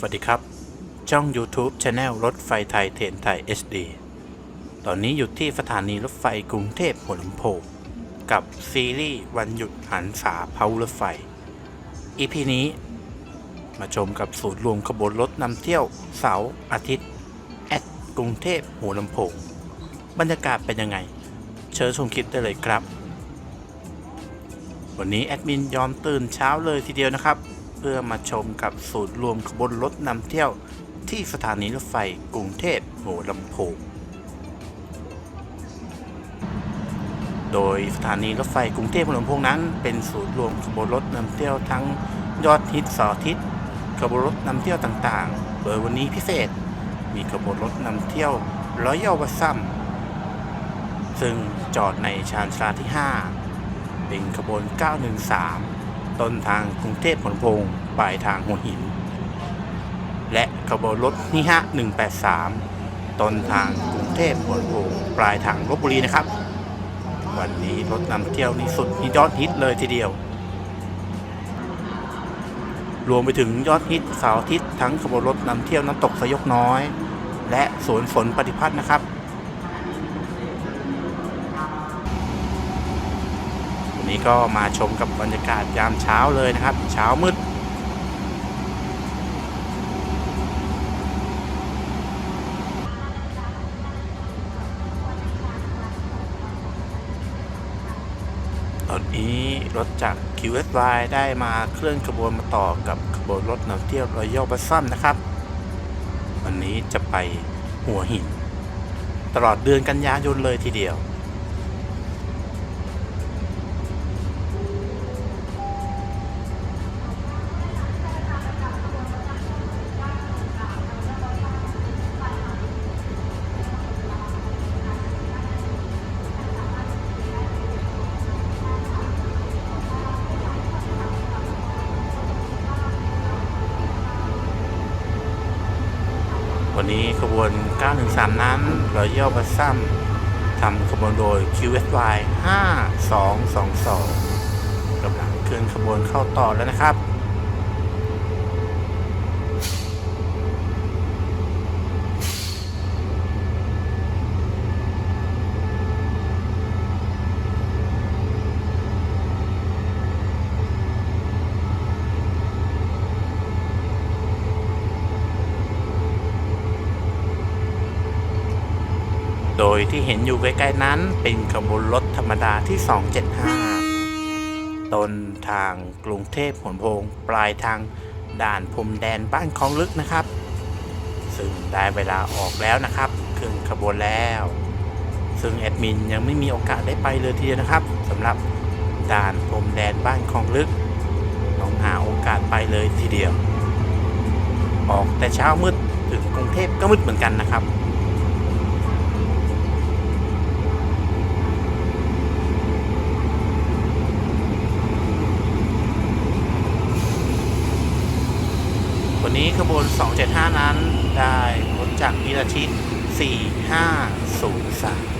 สวัสดีครับ ช่อง YouTube Channel รถไฟไทยเทนไทย HD ตอนนี้อยู่ที่สถานีรถไฟกรุงเทพหัวลำโพงกับซีรีส์วันหยุดหันษาเผารถไฟ EP นี้ มาชมกับศูนย์รวมขบวนรถนำเที่ยวเสาร์อาทิตย์แอดกรุงเทพหัวลำโพง บรรยากาศเป็นยังไง เชิญชมคลิปได้เลยครับ วันนี้แอดมินยอมตื่นเช้าเลยทีเดียวนะครับ เพื่อมาชมกับศูนย์รวมขบวนรถนำเที่ยวที่สถานีรถไฟกรุงเทพหัวลำโพง โดยสถานีรถไฟกรุงเทพหัวลำโพงนั้น เป็นศูนย์รวมขบวนรถนำเที่ยวทั้งยอดฮิตสอทิตย์ขบวนรถนำเที่ยวต่างๆ โดยวันนี้พิเศษ มีขบวนรถนำเที่ยวร้อยเยาวซัมซึ่งจอดในชานชาลาที่ 5 เป็นขบวน 913 ต้นทางกรุงเทพหัวลำโพงปลายทางหัวหิน และขบวนรถที่5183 ต้นทางกรุงเทพหัวลำโพงปลายทางลบบุรีนะครับ วันนี้รถนำเที่ยวนี้สุดฮิตยอดฮิตเลยทีเดียว รวมไปถึงยอดฮิตเสาร์อาทิตย์ทั้งขบวนรถนำเที่ยวน้ำตกสยกน้อย และสวนฝนปฏิพัฒน์นะครับ นี้ก็มาชมกับบรรยากาศยามเช้าเลยนะครับ เช้ามืดตอนนี้รถจาก QSY ได้มาเคลื่อนขบวนมาต่อกับขบวนรถนำเที่ยวรอยัลบัสซัมนะครับ วันนี้จะไปหัวหิน ตลอดเดือนกันยายนเลยทีเดียว นี้ขบวน 913 นั้นรอยัลบัสซัมทำขบวนโดย QSY 5222กำลังเคลื่อนขบวนเข้าต่อแล้วนะครับ โด ยที่เห็นอยู่ใกล้ๆนั้นเป็นขบวนรถธรรมดาที่ 275 ต้นทางกรุงเทพหัวลำโพงปลายทางด่านพรมแดนบ้านคลองลึกนะครับ ซึ่งได้เวลาออกแล้วนะครับเครื่องขบวนแล้ว ซึ่งแอดมินยังไม่มีโอกาสได้ไปเลยทีเดียวนะครับสำหรับด่านพรมแดนบ้านคลองลึกต้องหาโอกาสไปเลยทีเดียว ออกแต่เช้ามืดถึงกรุงเทพก็มืดเหมือนกันนะครับ นนี้ขบวน 275 นั้นได้ผลจากพิราชิต 4503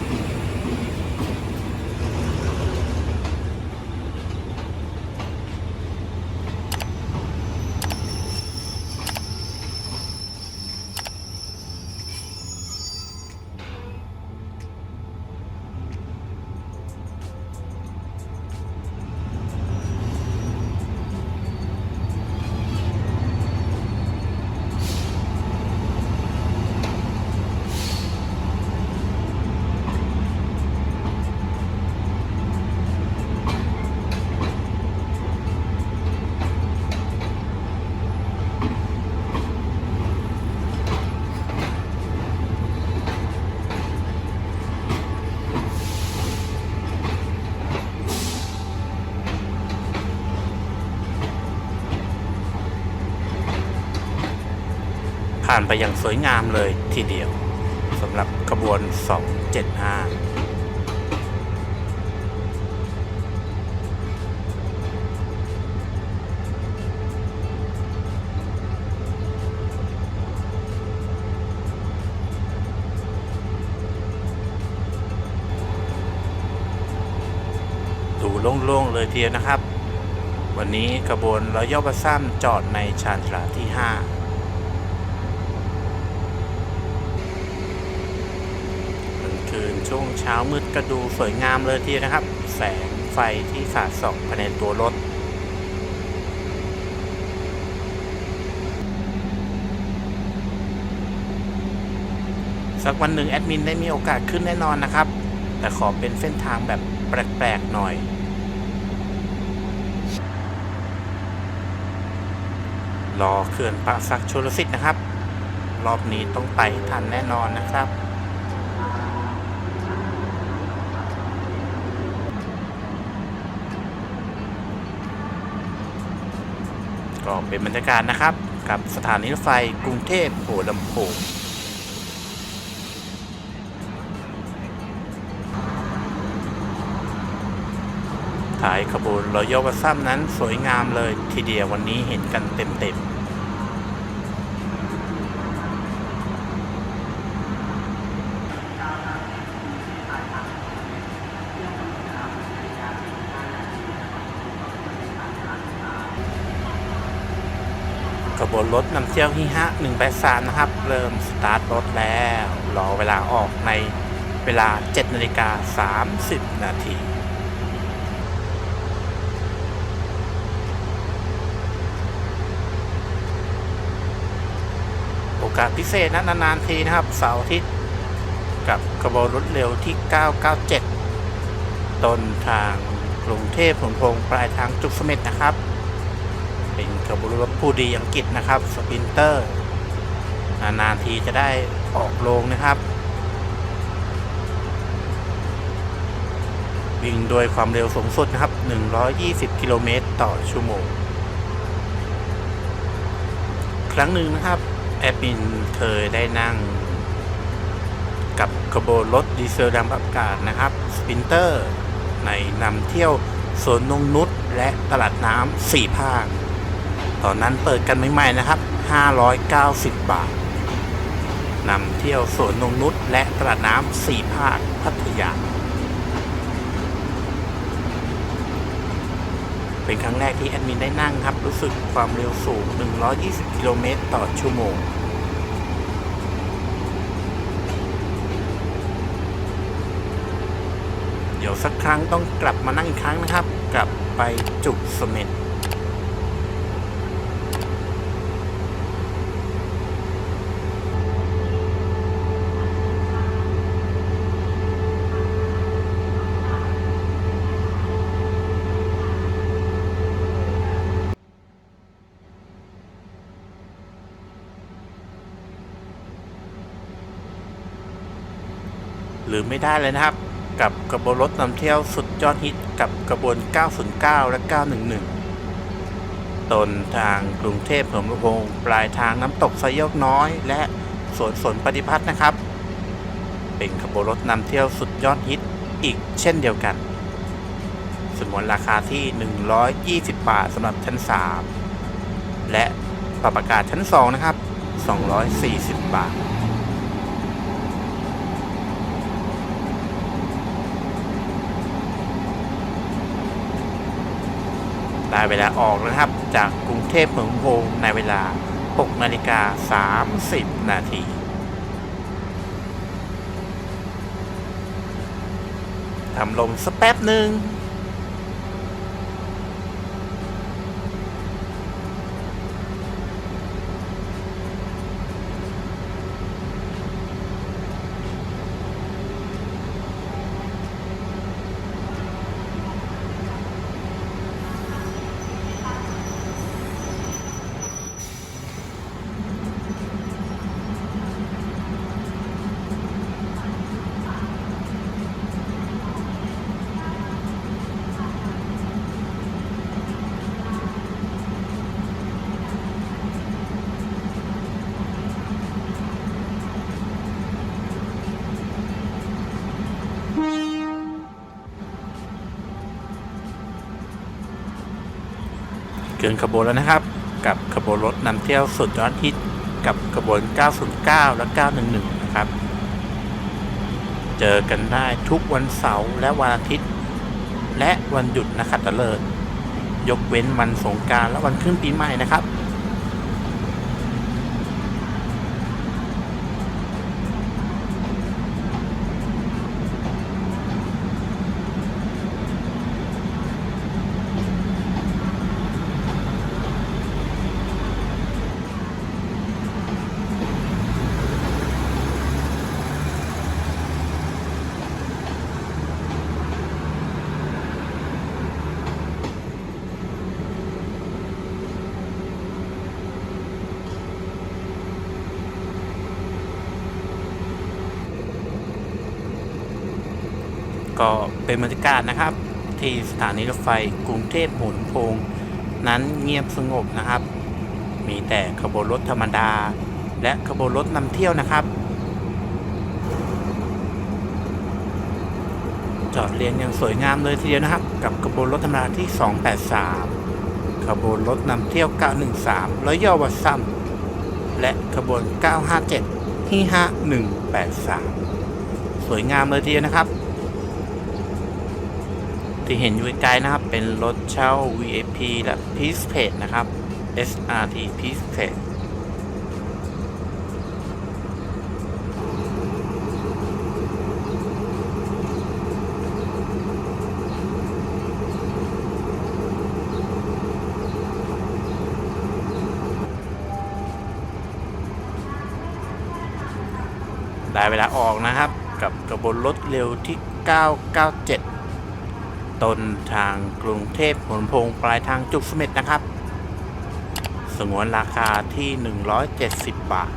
านไปอย่างสวยงามเลยทีเดียวสำหรับขบวน 275ดูโล่งๆเลยทีเดียวนะครับ วันนี้ขบวนรอยัลบัสซัมจอดในชานชาลาที่ 5 คืนช่วงเช้ามืดก็ดูสวยงามเลยทีนะครับ แสงไฟที่สาดส่องภายในตัวรถสักวันหนึ่งแอดมินได้มีโอกาสขึ้นแน่นอนนะครับ แต่ขอเป็นเส้นทางแบบแปลกๆหน่อย รอเขื่อนป่าซักชลสิทธิ์นะครับ รอบนี้ต้องไปทันแน่นอนนะครับ ก็เป็นบรรยากาศนะครับ กับสถานีรถไฟกรุงเทพหัวลำโพงถ่ายขบวนรอยวัซัมนั้นสวยงามเลยทีเดียววันนี้เห็นกันเต็มๆ บวนรถนำเที่ยวฮิฮะ183นะครับ เริ่มสตาร์ทรถแล้ว รอเวลาออกในเวลา 7นาฬิกา30 นาทีโอกาสพิเศษนะนานๆทีนะครับ เสาร์อาทิตย์กับขบวนรถเร็วที่ 997 ต้นทางกรุงเทพผลพงปลายทางจุกเสม็ดนะครับ เป็นขบวนรถผู้ดีอังกฤษนะครับสปินเตอร์นานๆทีจะได้ออกโรงนะครับ วิ่งโดยความเร็วสูงสุดนะครับ 120 กิโลเมตรต่อชั่วโมง ครั้งหนึ่งนะครับ แอดมินเคยได้นั่ง กับขบวนรถดีเซลดำอากาศนะครับสปินเตอร์ในนำเที่ยวสวนนงนุษและตลาดน้ำสี่ภาค ตอนนั้นเปิดกันใหม่ๆนะครับ 590 บาทนำเที่ยวสวนนงนุษและตลาดน้ำสี่ภาคพัทยา เป็นครั้งแรกที่แอดมินได้นั่งครับ รู้สึกความเร็วสูง 120 กิโลเมตรต่อชั่วโมงเดี๋ยวสักครั้งต้องกลับมานั่งอีกครั้งนะครับ กลับไปจุกเสม็ด หรือไม่ได้เลยนะครับ กับกระบวนรถนำเที่ยวสุดยอดฮิตกับกระบวน 909 และ 911ต้นทางกรุงเทพหัวลำโพงปลายทางน้ำตกไซโยกน้อย และสวนสนปฏิพัฒน์นะครับ เป็นขบวนรถนำเที่ยวสุดยอดฮิตอีกเช่นเดียวกันสมวนราคาที่ 120 บาทสำหรับชั้น 3 และปรับอากาศชั้น 2 นะครับ 240 บาท ได้เวลาออกนะครับ จากกรุงเทพเมืองโพงในเวลา 6 นาฬิกา 30 นาทีทำลมสักแป๊บหนึ่ง เกินขบวนแล้วนะครับ กับขบวนรถนำเที่ยวสุดยอดฮิตกับขบวน 909 และ 911 นะครับ เจอกันได้ทุกวันเสาร์และวันอาทิตย์ และวันหยุดนะครับตะเลิศยกเว้นวันสงการและวันขึ้นปีใหม่นะครับ ก็เป็นบรรยากาศนะครับ ที่สถานีรถไฟกรุงเทพหัวลำโพงนั้นเงียบสงบนะครับ มีแต่ขบวนรถธรรมดา และขบวนรถนำเที่ยวนะครับ จอดเรียงอย่างสวยงามเลยทีเดียวนะครับ กับขบวนรถธรรมดาที่ 283 ขบวนรถนำเที่ยว 913ร้อยย่อวัดซ้ำและขบวน 957 ที่ 5183 สวยงามเลยทีเดียวนะครับ ที่เห็นอยู่ไกลนะครับ เป็นรถเช่า VIP และ Peace Page นะครับ SRT Peace Page ได้เวลาออกนะครับ กับกระบวนรถเร็วที่ 997 ต้นทางกรุงเทพหัวลำโพงปลายทางจุกเสม็ดนะครับ สงวนราคาที่ 170 บาท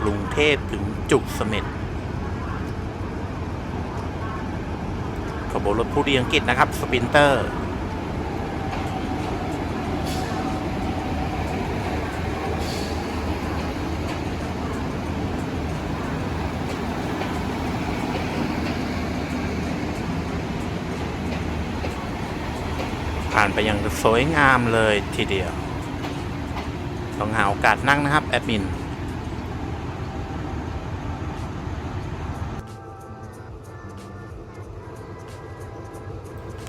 กรุงเทพถึงจุกเสม็ดขบวนรถผู้ดีอังกฤษนะครับ สปินเตอร์ ผ่านไปอย่างสวยงามเลยทีเดียว ต้องหาโอกาสนั่งนะครับ แอดมิน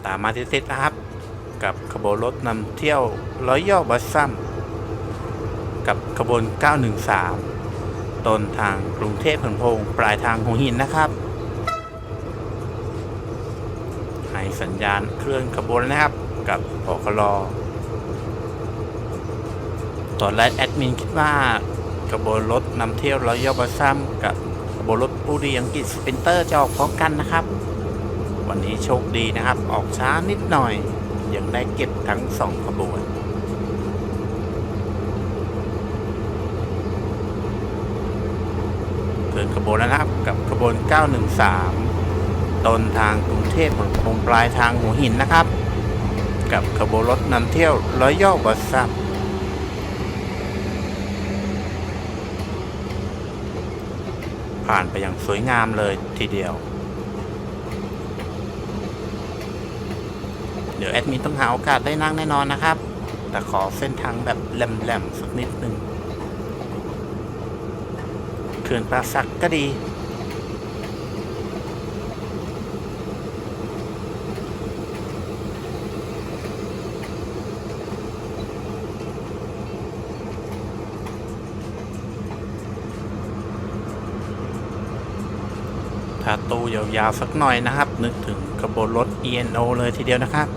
ตามมาติดๆนะครับ กับขบวนรถนำเที่ยวร้อยย่อบัสซัมกับขบวน 913 ต้นทางกรุงเทพผลโพง ปลายทางหัวหินนะครับ ให้สัญญาณเคลื่อนขบวนนะครับ กับพคลตอนแรกแอดมินคิดว่าขบวนรถนำเที่ยวรอยย่อบัสซัมกับขบวนรถผู้ดีอังกฤษสปินเตอร์จะออกพร้อมกันนะครับ วันนี้โชคดีนะครับ ออกช้านิดหน่อย ยังได้เก็บทั้งสองขบวนเกินขบวนแล้วนะครับกับขบวน 913 ต้นทางกรุงเทพผลงปลายทางหัวหินนะครับ กับขบวนรถนำเที่ยวร้อยย่อบัสซับผ่านไปอย่างสวยงามเลยทีเดียว เดี๋ยวแอดมินต้องหาโอกาสได้นั่งแน่นอนนะครับ แต่ขอเส้นทางแบบแหลมๆสักนิดนึงเขื่อนปราสักก็ดี ถ้าตู้ยาวๆสักหน่อยนะครับ นึกถึงขบวนรถ ENO เลยทีเดียวนะครับ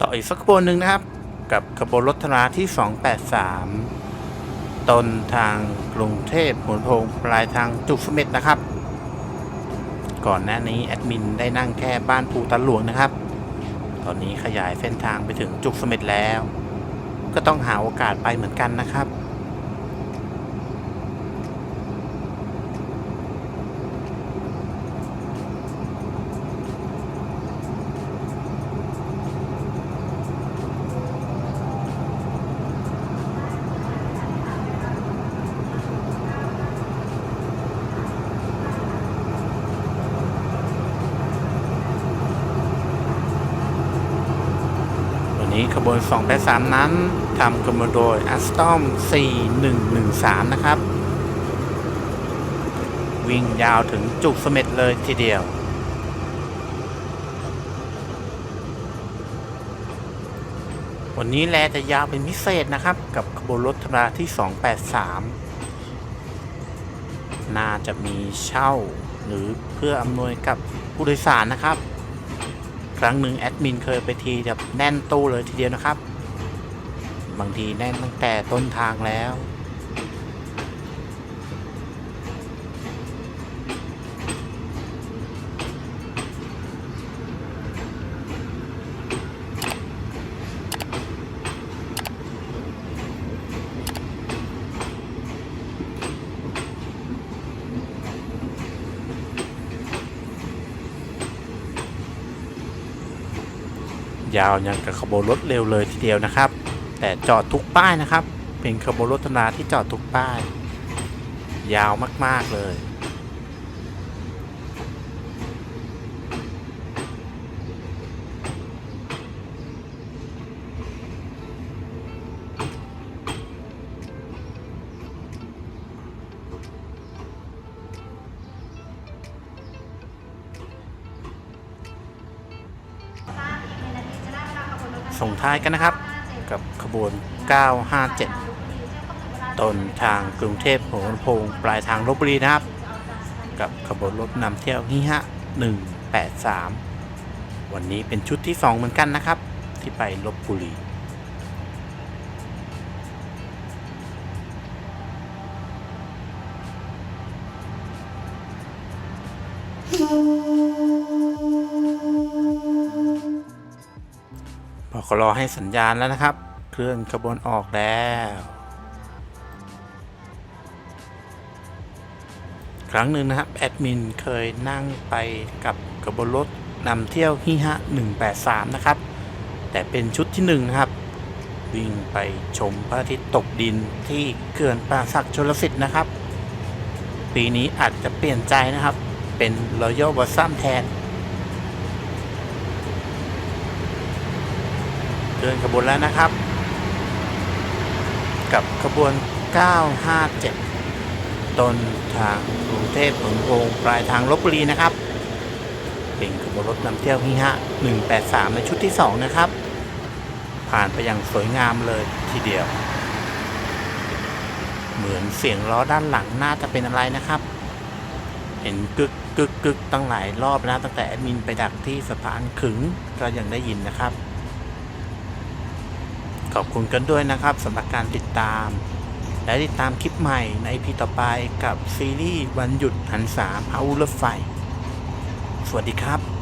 ต่ออีกสักขบวนหนึ่งนะครับ กับขบวนรถธนาที่ 283 ต้นทางกรุงเทพหัวโพงปลายทางจุกเสม็ดนะครับ ก่อนหน้านี้แอดมินได้นั่งแค่บ้านภูตาหลวงนะครับ ตอนนี้ขยายเส้นทางไปถึงจุกเสม็ดแล้ว ก็ต้องหาโอกาสไปเหมือนกันนะครับ ขบวน283นั้นทำขบวนโดย a s t o m 4113 นะครับ วิ่งยาวถึงจุกเสม็ดเลยทีเดียววันนี้แลจะยาวเป็นพิเศษนะครับ กับขบวนรถธรรมดาที่ 283 น่าจะมีเช่าหรือเพื่ออำนวยกับผู้โดยสารนะครับ ครั้งหนึ่งแอดมินเคยไปทีแบบแน่นตู้เลยทีเดียวนะครับ บางทีแน่นตั้งแต่ต้นทางแล้ว ยาวยังกับขบวนรถเร็วเลยทีเดียวนะครับ แต่จอดทุกป้ายนะครับ เป็นขบวนรถธรรมดาที่จอดทุกป้าย ยาวมากๆเลย ท้ายกันนะครับ กับขบวน 957 ต้นทางกรุงเทพหัวลำโพงปลายทางลบบุรีนะครับ กับขบวนรถนำเที่ยวฮิฮะ183 วันนี้เป็นชุดที่ 2 เหมือนกันนะครับ ที่ไปลบบุรีพ ขารอให้สัญญาณแล้วนะครับ เคลื่อนขบวนออกแล้ว ครั้งหนึ่งนะครับแอดมินเคยนั่งไปกับขบวนรถนำเที่ยวฮิฮะ 183 นะครับ แต่เป็นชุดที่1นะครับ วิ่งไปชมพระอาทิตย์ตกดินที่เขื่อนป่าสักชลสิทธิ์นะครับ ปีนี้อาจจะเปลี่ยนใจนะครับ เป็นรอยัลวอซัมแทน เดินขบวนแล้วนะครับ กับขบวน 957 ต้นทางกรุงเทพหลวงโงปลายทางลบบุรีนะครับ เป็นขบวนรถนำเที่ยวฮิฮะ 183 ในชุดที่ 2 นะครับ ผ่านไปอย่างสวยงามเลยทีเดียว เหมือนเสียงล้อด้านหลังน่าจะเป็นอะไรนะครับเห็นกึกกึกกึกตั้งหลายรอบนะตั้งแต่แอดมินไปดักที่สะพานขึงก็ยังได้ยินนะครับ ขอบคุณกันด้วยนะครับสำหรับการติดตาม และติดตามคลิปใหม่ในพีต่อไปกับซีรีส์วันหยุดหันสามเอารถไฟ สวัสดีครับ